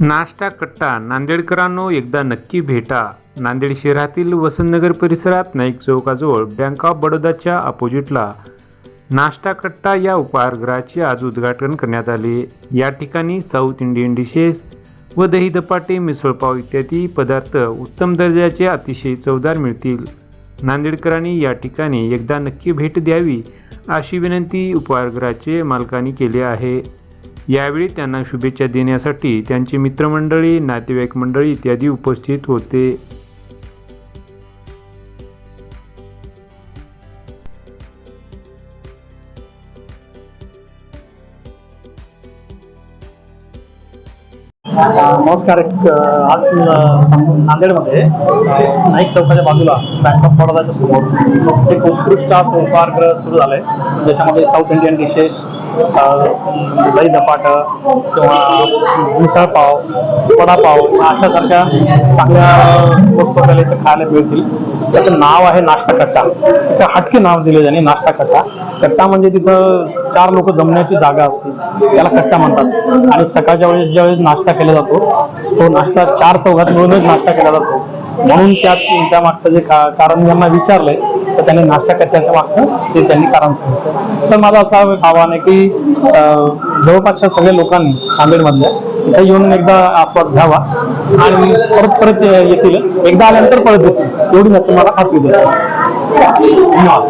नाश्ता कट्टा. नांदेडकरांनो एकदा नक्की भेटा. नांदेड शहरातील वसंतनगर परिसरात नाईक चौकाजवळ बँक ऑफ बडोदाच्या अपोजिटला नाश्ता कट्टा या उपहारगृहाचे आज उद्घाटन करण्यात आले. या ठिकाणी साऊथ इंडियन डिशेस व दही धपाटे मिसळपाव इत्यादी पदार्थ उत्तम दर्जाचे अतिशय चवदार मिळतील. नांदेडकरांनी या ठिकाणी एकदा नक्की भेट द्यावी अशी विनंती उपहारगृहाचे मालकांनी केली आहे. यावेळी त्यांना शुभेच्छा देण्यासाठी त्यांची मित्रमंडळी नातेवाईक मंडळी इत्यादी उपस्थित होते. नमस्कार. एक आज नांदेडमध्ये नाईक चौकाच्या बाजूला बँक ऑफ बडोदाच्या समोर एक उत्कृष्ट असं उपहारगृह सुरू झालंय. ज्याच्यामध्ये साऊथ इंडियन डिशेस दही धपाटं किंवा मिसळपाव वडापाव अशासारख्या चांगल्या वस्तू आपल्याला इथे खायला मिळतील. त्याचं नाव आहे नाश्ता कट्टा. एक हटके नाव दिले त्यांनी नाश्ता कट्टा. कट्टा म्हणजे तिथं चार लोक जमण्याची जागा असते. त्याला कट्टा म्हणतात. आणि सकाळच्या वेळेस ज्यावेळेस नाश्ता केला जातो तो नाश्ता चार चौघात मिळूनच नाश्ता केला जातो. म्हणून त्यात त्या मागचं जे का कारण यांना विचारलंय तर त्यांनी नाश्ता कट्ट्याच्या मागचं ते त्यांनी कारण सांगितलं. तर मला असा आव्हान आहे की जवळपासच्या सगळ्या लोकांनी नांदेडमधल्या इथे येऊन एकदा आस्वाद घ्यावा आणि परत परत ये- येतील. एकदा आल्यानंतर परत येतील. एवढी नक्की मला खात्री देतो. धन्यवाद.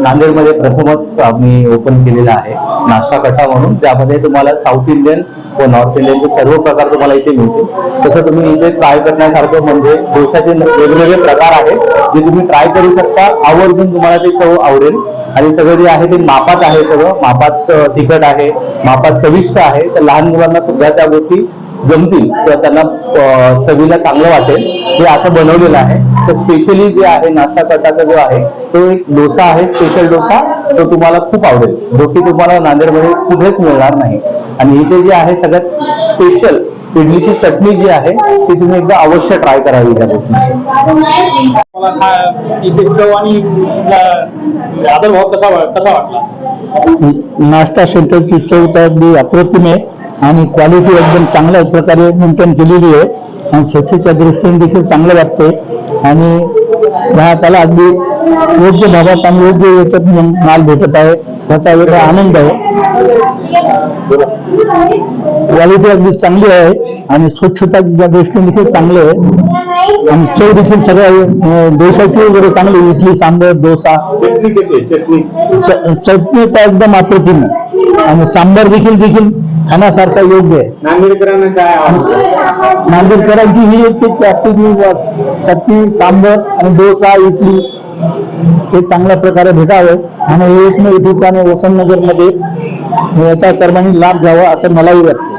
नांदेडमध्ये प्रथमच आम्ही ओपन केलेला आहे नाश्ता कट्टा म्हणून. त्यामध्ये तुम्हाला साऊथ इंडियन व नॉर्थ इंडियनचे सर्व प्रकार तुम्हाला इथे मिळतील. तसं तुम्ही इथे ट्राय करण्यासारखं म्हणजे डोशाचे वेगवेगळे प्रकार आहेत जे तुम्ही ट्राय करू शकता. आवर्जून तुम्हाला ते चव आवडेल. आणि सगळं जे आहे ते मापात आहे सगळं. मापात तिखट आहे मापात चविष्ट आहे. तर लहान मुलांना सुद्धा त्या गोष्टी जमतील. किंवा त्यांना चवीला चांगलं वाटेल. हे असं बनवलेलं आहे. तर स्पेशली जे आहे नाश्ता कटाचा जो आहे तो एक डोसा आहे स्पेशल डोसा तो तुम्हाला खूप आवडेल. जो की तुम्हाला नांदेडमध्ये कुठेच मिळणार नाही. आणि इथे जे आहे सगळ्यात स्पेशल इडलीची चटणी जी आहे ती तुम्ही एकदा अवश्य ट्राय करावी त्या गोष्टीची. इथे चव आणि आदरभाव कसा कसा वाटला? नाश्ता सेंटरची चव तर अगदी अप्रतिम आहे आणि क्वालिटी एकदम चांगल्या प्रकारे मेंटेन केलेली आहे. आणि स्वच्छतेच्या दृष्टीने देखील चांगलं वाटते आणि ग्राहकाला अगदी योग्य भागात आणि योग्य याच्यात माल भेटत आहे. त्याचा वेगळा आनंद आहे. क्वालिटी अगदी चांगली आहे आणि स्वच्छताच्या दृष्टीने देखील चांगलं आहे. आणि चव देखील सगळ्या डोशाची वगैरे चांगली इडली सांबर डोसा. चटणी तर एकदम अप्रतिम आहे आणि सांबार देखील देखील खाण्यासारखा योग्य आहे. नांदेडकरांना काय नांदेडकरांची ही एक प्लास्टिकची चटणी सांबर आणि डोसा इडली हे चांगल्या प्रकारे भेटावे. आणि एकमेव ठिकाणी वसंतनगरमध्ये याचा सर्वांनी लाभ घ्यावा असं मलाही वाटतं.